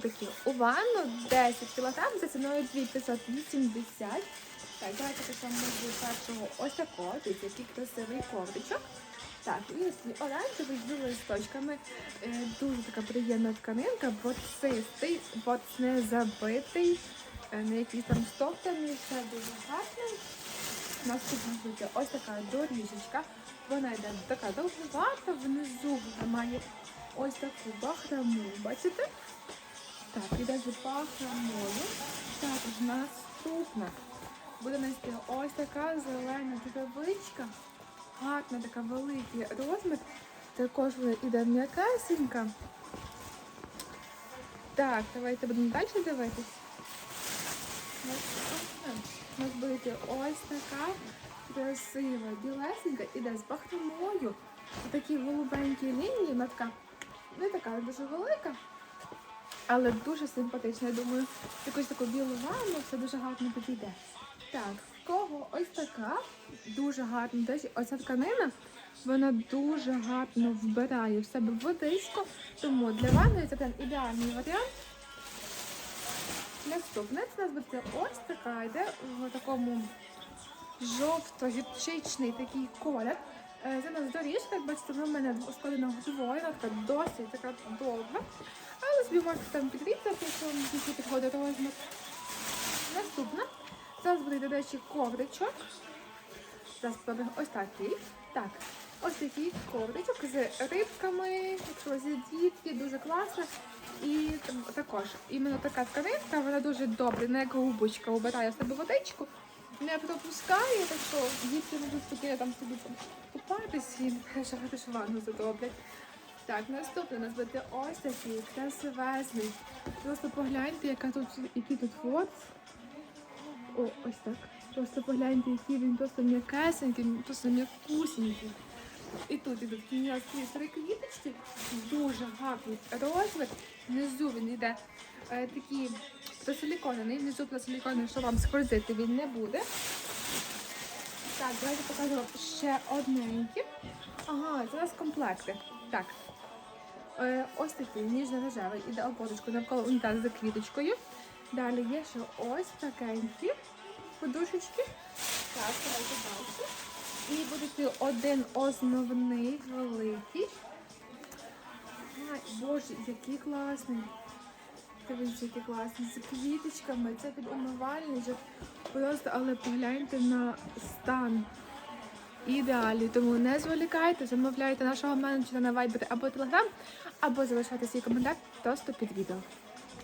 коврики у ванну 10 кг за ціною 2580. Так, давайте почнемо з першого ось такого. Дивіться, який красивий ковричок. Так, він такий оранжевий з листочками. Е, дуже така приємна тканинка, боцистий, боц не забитий, е, не якийсь там стоптаний, все дуже гарно. Наступна буде ось така доріжечка. Вона йде така довгувата, внизу вона має ось таку бахраму. Бачите? Так, іде з бахрамою. Також наступна буде нести ось така зелена травичка. Гарна така великий розмір. Також іде м'якесенька. Так, давайте будемо далі дивитись. У нас буде ось така красива, білесенька, іде з бахромою. Такі голубенькі лінії, вона не така дуже велика, але дуже симпатична. Я думаю, якусь таку білу ванну все дуже гарно підійде. Так, в кого ось така дуже гарна. Речі, Оця тканина, вона дуже гарно вбирає в себе водичку, тому для ванної це прям ідеальний варіант. Наступне це нас буде ось така, йде в такому жовто-гірчичний такий колір. Е, Це у нас доріжка, як бачите, вона в мене складена двоє, така досить така довга. Собі можете там підрізати, якщо вам більше підходить розмір. Наступна. Зараз буде, до речі, ковричок. Зараз спробуємо ось такий. Так, ось такий ковричок з рибками, якщо зі дітки, дуже класно. І також іменно така тканинка, вона дуже добре, не як губочка, обирає себе водичку, не пропускає, так що дітки можуть спокійно там собі купатись і шагати ж ванну задоблять. Так, наступний у нас буде ось такий красивезний. Просто погляньте, яка тут, який тут вот. О, ось так. Просто погляньте, який він просто м'якесенький, просто м'якусенький. І тут ідуть м'які три квіточки, дуже гарний розмір. Внизу він йде е, такий просиліконений, внизу просиліконений, що вам скользити він не буде. Так, давайте покажу ще одненькі. Ага, нас комплекти. Так. Е, ось такий ніжно-рожевий іде ободочку навколо унітазу за квіточкою. Далі є ще ось такенькі подушечки. Так, давайте далі. І буде один основний великий. Ай, боже, який класний. Дивіться, який класний. З квіточками. Це під умивальничок. Просто, але погляньте на стан. Ідеалі, тому не зволікайте, замовляйте нашого менеджера на Viber або Telegram, або залишайте свій коментар просто під відео.